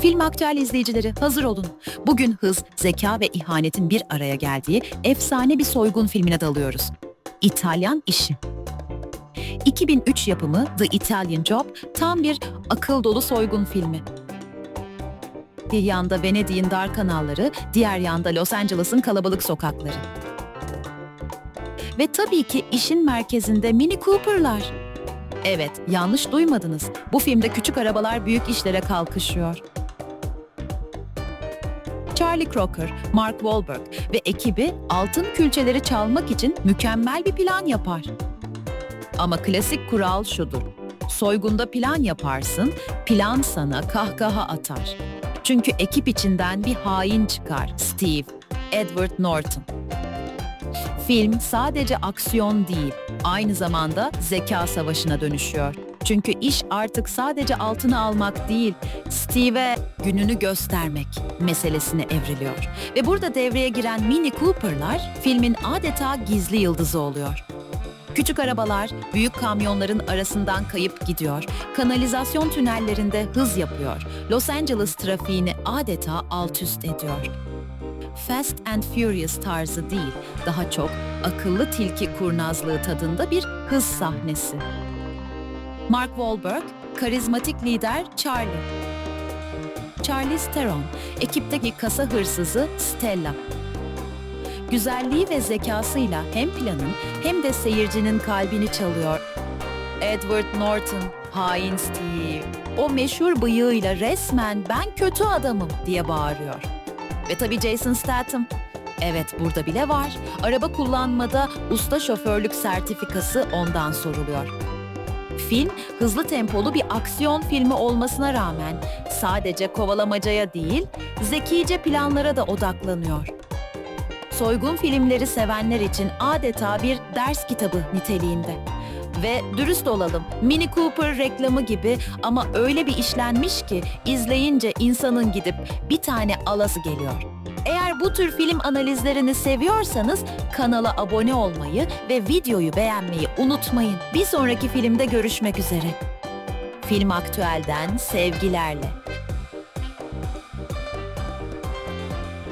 Film aktüel izleyicileri hazır olun. Bugün hız, zeka ve ihanetin bir araya geldiği efsane bir soygun filmine dalıyoruz. İtalyan İşi. 2003 yapımı The Italian Job tam bir akıl dolu soygun filmi. Bir yanda Venedik'in dar kanalları, diğer yanda Los Angeles'ın kalabalık sokakları. Ve tabii ki işin merkezinde Mini Cooper'lar. Evet, yanlış duymadınız. Bu filmde küçük arabalar büyük işlere kalkışıyor. Charlie Crocker, Mark Wahlberg ve ekibi altın külçeleri çalmak için mükemmel bir plan yapar. Ama klasik kural şudur. Soygunda plan yaparsın, plan sana kahkaha atar. Çünkü ekip içinden bir hain çıkar. Steve, Edward Norton. Film sadece aksiyon değil, aynı zamanda zeka savaşına dönüşüyor. Çünkü iş artık sadece altını almak değil, Steve'e gününü göstermek meselesine evriliyor. Ve burada devreye giren Mini Cooper'lar filmin adeta gizli yıldızı oluyor. Küçük arabalar büyük kamyonların arasından kayıp gidiyor. Kanalizasyon tünellerinde hız yapıyor. Los Angeles trafiğini adeta alt üst ediyor. Fast and Furious tarzı değil, daha çok akıllı tilki kurnazlığı tadında bir hız sahnesi. Mark Wahlberg, karizmatik lider Charlie. Charlize Theron, ekipteki kasa hırsızı Stella. Güzelliği ve zekasıyla hem planın hem de seyircinin kalbini çalıyor. Edward Norton, hain Steve, o meşhur bıyığıyla resmen ben kötü adamım diye bağırıyor. Ve tabii Jason Statham. Evet burada bile var. Araba kullanmada usta şoförlük sertifikası ondan soruluyor. Film hızlı tempolu bir aksiyon filmi olmasına rağmen sadece kovalamacaya değil, zekice planlara da odaklanıyor. Soygun filmleri sevenler için adeta bir ders kitabı niteliğinde. Ve dürüst olalım, Mini Cooper reklamı gibi ama öyle bir işlenmiş ki izleyince insanın gidip bir tane alası geliyor. Eğer bu tür film analizlerini seviyorsanız kanala abone olmayı ve videoyu beğenmeyi unutmayın. Bir sonraki filmde görüşmek üzere. Film Aktüel'den sevgilerle.